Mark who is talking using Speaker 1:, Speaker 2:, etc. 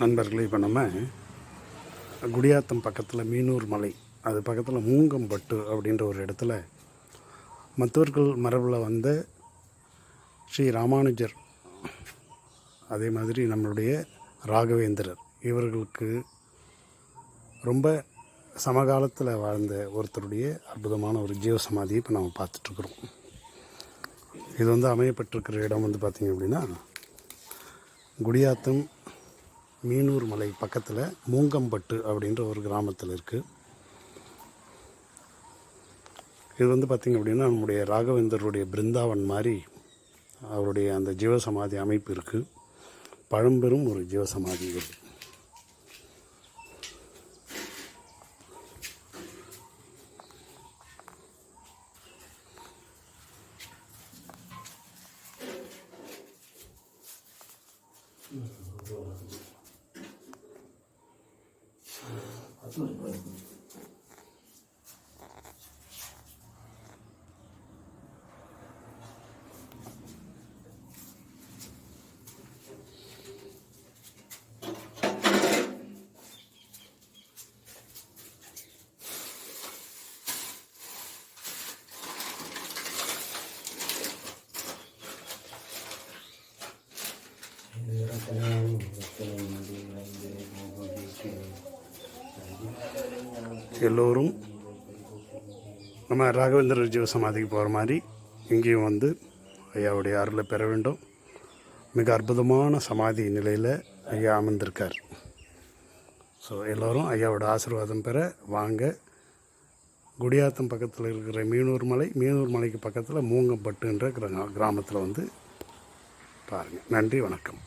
Speaker 1: நண்பர்களே இப்போ நம்ம குடியாத்தம் பக்கத்தில் மீனூர் மலை அது பக்கத்தில் மூங்கம்பட்டு அப்படின்ற ஒரு இடத்துல மற்றவர்கள் மரபில் வந்த ஸ்ரீ ராமானுஜர் அதே மாதிரி நம்மளுடைய ராகவேந்திரர் இவர்களுக்கு ரொம்ப சமகாலத்தில் வாழ்ந்த ஒருத்தருடைய அற்புதமான ஒரு ஜீவ சமாதியை இப்போ நம்ம பார்த்துட்ருக்குறோம். இது வந்து அமையப்பட்டிருக்கிற இடம் வந்து பார்த்திங்க அப்படின்னா குடியாத்தம் மீனூர் மலை பக்கத்தில் மூங்கம்பட்டு அப்படின்ற ஒரு கிராமத்தில் இருக்குது இது வந்து பார்த்திங்க அப்படின்னா நம்முடைய ராகவேந்தருடைய பிருந்தாவன் மாதிரி அவருடைய அந்த ஜீவசமாதி அமைப்பு இருக்குது பழம்பெரும் ஒரு ஜீவசமாதி இது. Curi, apa? Terima. எல்லோரும் நம்ம ராகவேந்திரர் ஜீவ சமாதிக்கு போகிற மாதிரி இங்கேயும் வந்து ஐயாவுடைய அருளை பெற வேண்டும். மிக அற்புதமான சமாதி நிலையில் ஐயா அமர்ந்திருக்கார். ஸோ எல்லோரும் ஐயாவோட ஆசீர்வாதம் பெற வாங்க. குடியாத்தம் பக்கத்தில் இருக்கிற மீனூர் மலை மீனூர் மலைக்கு பக்கத்தில் மூங்கம்பட்டுன்ற கிராமத்தில் வந்து பாருங்கள் நன்றி வணக்கம்.